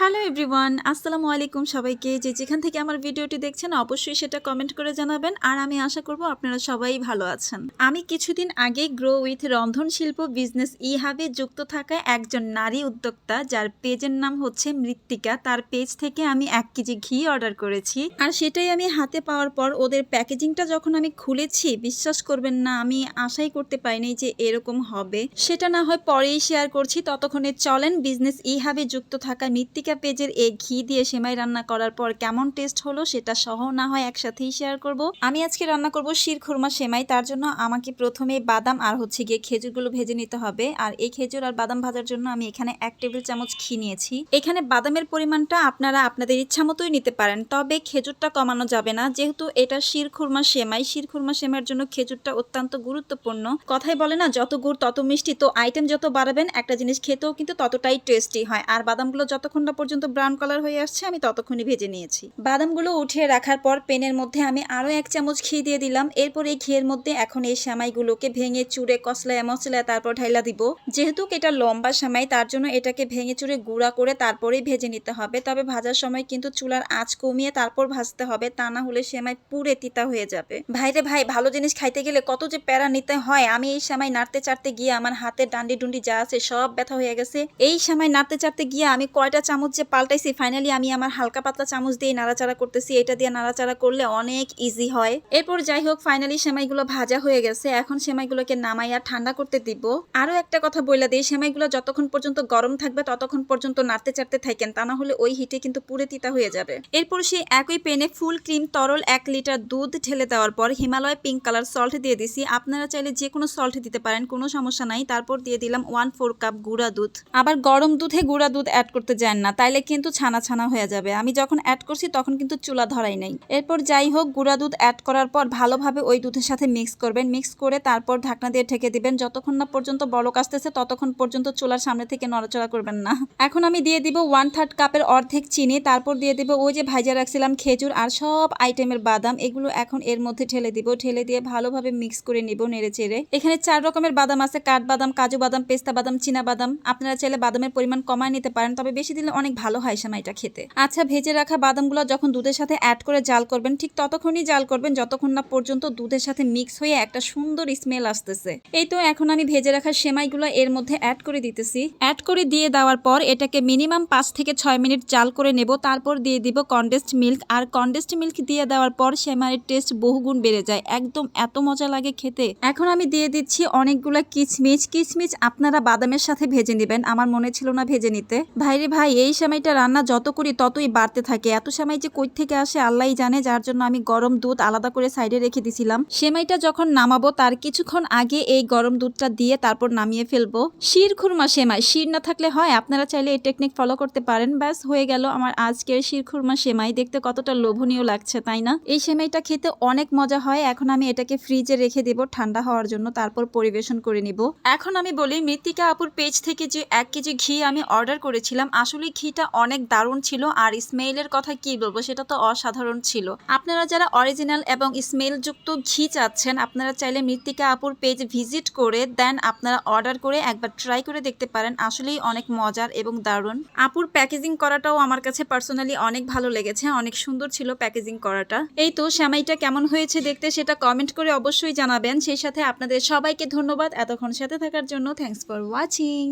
Hello everyone, আসসালামু আলাইকুম সবাইকে। যে যেখান থেকে আমার ভিডিওটি দেখছেন, অবশ্যই সেটা কমেন্ট করে জানাবেন। আর আমি আশা করব আপনারা সবাই ভালো আছেন। আমি কিছুদিন আগে গ্রো উইথ রন্ধন শিল্প বিজনেস ই হাবে যুক্ত থাকা একজন নারী উদ্যোক্তা, যার পেজের নাম হচ্ছে মৃত্তিকা। তার পেজ থেকে আমি এক কেজি ঘি অর্ডার করেছি। আর সেটাই আমি হাতে পাওয়ার পর ওদের প্যাকেজিংটা যখন আমি খুলেছি, বিশ্বাস করবেন না, আমি আশাই করতে পারিনি যে এরকম হবে। সেটা না হয় পরেই শেয়ার করছি। ততক্ষণে চলেন বিজনেস ই হাবে যুক্ত থাকা মৃত্তিকা পেজের এই ঘি দিয়ে সেমাই রান্না করার পর কেমন টেস্ট হলো সেটা সহ না হয় একসাথেই শেয়ার করব। আমি আজকে রান্না করব শির খুরমা সেমাই, তার জন্য আমাকে প্রথমে বাদাম আর হচ্ছে গিয়ে খেজুরগুলো ভেজে নিতে হবে। আর এই খেজুর আর বাদাম ভাজার জন্য আমি এখানে এক টেবিল চামচ ঘি নিয়েছি। এখানে বাদামের পরিমাণটা আপনারা আপনাদের ইচ্ছা মতোই নিতে পারেন, তবে খেজুরটা কমানো যাবে না। যেহেতু এটা শির খুরমা সেমাই, শির খুরমা সেমাইয়ের জন্য খেজুরটা অত্যন্ত গুরুত্বপূর্ণ। কথাই বলে না, যত গুড় তত মিষ্টি, তো আইটেম যত বাড়াবেন, একটা জিনিস খেতেও কিন্তু ততটাই টেস্টি হয়। আর বাদামগুলো যতক্ষণ পর্যন্ত ব্রাউন কালার হয়ে আসছে, আমি ততক্ষণই ভেজে নিয়েছি। বাদামগুলো উঠিয়ে রাখার পর পেনের মধ্যে আমি আরও এক চামচ ঘি দিয়ে দিলাম। এরপর এই ঘিয়ের মধ্যে এখন এই সেমাইগুলোকে ভেঙে চুড়ে কসলায় মশলায় তারপর ঢাইলা দিব। যেহেতু এটা লম্বা সামাই, তার জন্য এটাকে ভেঙে চুড়ে গুঁড়া করে তারপরেই ভেজে নিতে হবে। তবে ভাজার সময় কিন্তু চুলার আঁচ কমিয়ে তারপর ভাজতে হবে, তা না হলে সেমাই পুরে তিতা হয়ে যাবে। ভাইরে ভাই, ভালো জিনিস খাইতে গেলে কত যে প্যারা নিতে হয়। আমি এই সেমাই নাড়তে চাড়তে গিয়ে আমার হাতের ডান্ডি ডুন্ডি যা আছে সব ব্যথা হয়ে গেছে। এই সেমাই নাড়তে চাড়তে গিয়ে আমি কয়টা চামচ যে পাল্টাইছি ফাইনালি আমি আমার হালকা পাতলা চামচ দিয়ে নাড়াচাড়া করতেছি। এটা দিয়ে নাড়াচাড়া করলে অনেক ইজি হয়। এরপর যাই হোক ফাইনালি সেমাইগুলো ভাজা হয়ে গেছে। এখন সেমাইগুলোকে নামাইয়া ঠান্ডা করতে দিব। আরও একটা কথা বইলা দিই, সেমাইগুলো যতক্ষণ পর্যন্ত গরম থাকবে, ততক্ষণ পর্যন্ত নাড়তে চাড়তে থাকেন। তা না হলে ওই হিটে কিন্তু পুরে তিতা হয়ে যাবে। এরপর সেই একই পেনে ফুল ক্রিম তরল এক লিটার দুধ ঢেলে দেওয়ার পর হিমালয় পিঙ্ক কালার সল্ট দিয়ে দিছি। আপনারা চাইলে যে কোনো সল্ট দিতে পারেন, কোনো সমস্যা নাই। তারপর দিয়ে দিলাম ওয়ান ফোর কাপ গুঁড়া দুধ। আবার গরম দুধে গুঁড়া দুধ অ্যাড করতে যান না। তাইলে কিন্তু ছানা ছানা হয়ে যাবে। আমি যখন অ্যাড করছি তখন কিন্তু চুলা ধরাই নাই। এরপর যাই হোক, গুঁড়া দুধ অ্যাড করার পর ভালোভাবে ওই দুধের সাথে মিক্স করবেন। মিক্স করে তারপর ঢাকনা দিয়ে ঢেকে দিবেন। যতক্ষণ না পর্যন্ত বড় আসতেছে, ততক্ষণ পর্যন্ত চুলার সামনে থেকে নড়াচড়া করবেন না। এখন আমি দিয়ে দিব ওয়ান থার্ড কাপের অর্ধেক চিনি। তারপর দিয়ে দিব ওই যে ভাইজা রাখছিলাম খেজুর আর সব আইটেমের বাদাম। এগুলো এখন এর মধ্যে ঠেলে দিব। ঠেলে দিয়ে ভালোভাবে মিক্স করে নিব নেড়ে চেড়ে। এখানে চার রকমের বাদাম আছে। কাঠবাদাম, কাজু বাদাম, পেস্তা বাদাম, চীনা বাদাম। আপনারা চাইলে বাদামের পরিমাণ কমায় নিতে পারেন। তবে বেশি দিলে অনেক ভালো হয় সেমাইটা খেতে। আচ্ছা ভেজে রাখা বাদামগুলো যখন দুধের সাথে অ্যাড করে জাল করবেন, ঠিক ততক্ষণই জাল করবেন, যতক্ষণ না পর্যন্ত দুধের সাথে মিক্স হয়ে একটা সুন্দর স্মেল আসতেছে। এই তো এখন আমি ভেজে রাখা সেমাইগুলো এর মধ্যে অ্যাড করে দিতেছি। অ্যাড করে দিয়ে দেওয়ার পর এটাকে মিনিমাম পাঁচ থেকে ছয় মিনিট জাল করে নেব, তারপর দিয়ে দিব কন্ডেন্সড মিল্ক আর কন্ডেন্সড মিল্ক দিয়ে দেওয়ার পর সেমাইয়ের টেস্ট বহুগুণ বেড়ে যায়। একদম এত মজা লাগে খেতে। এখন আমি দিয়ে দিচ্ছি অনেকগুলো কিচমিচ কিচমিচ আপনারা বাদামের সাথে ভেজে নেবেন, আমার মনে ছিল না ভেজে নিতে। ভাইরে ভাই, এই সেমাইটা রান্না যত করি ততই বাড়তে থাকে। এত সেমাই যে কই থেকে আসে আল্লাহই জানে, যার জন্য আমি গরম দুধ আলাদা করে সাইডে রেখে দিছিলাম। সেমাইটা যখন নামাবো, তার কিছুক্ষণ আগে এই গরম দুধটা দিয়ে তারপর নামিয়ে ফেলব। শির খুরমা সেমাই, শির না থাকলে হয়, আপনারা চাইলে এই টেকনিক ফলো করতে পারেন। ব্যাস, হয়ে গেল আমার আজকের শির খুরমা সেমাই। দেখতে কতটা লোভনীয় লাগছে, তাই না? এই সেমাইটা খেতে অনেক মজা হয়। এখন আমি এটাকে ফ্রিজে রেখে দেব ঠান্ডা হওয়ার জন্য, তারপর পরিবেশন করে নিব। এখন আমি বলি, মৃত্তিকা আপুর পেজ থেকে যে এক কেজি ঘি আমি অর্ডার করেছিলাম আসলে ঘিটা অনেক দারুণ ছিল আর স্মেলের কথা কি বলব, সেটা তো অসাধারণ ছিল। আপনারা যারা অরিজিনাল এবং স্মেলযুক্ত ঘি চাচ্ছেন, আপনারা চাইলে মৃত্তিকা আপুর পেজ ভিজিট করে দেন, আপনারা অর্ডার করে একবার ট্রাই করে দেখতে পারেন, আসলেই অনেক মজার এবং দারুণ। আপুর প্যাকেজিং করাটাও আমার কাছে পার্সোনালি অনেক ভালো লেগেছে, অনেক সুন্দর ছিল প্যাকেজিং করাটা। এই তো শ্যামাইটা কেমন হয়েছে দেখতে সেটা কমেন্ট করে অবশ্যই জানাবেন। সেই সাথে আপনাদের সবাইকে ধন্যবাদ, এতক্ষণ সাথে থাকার জন্য থ্যাংকস ফর ওয়াচিং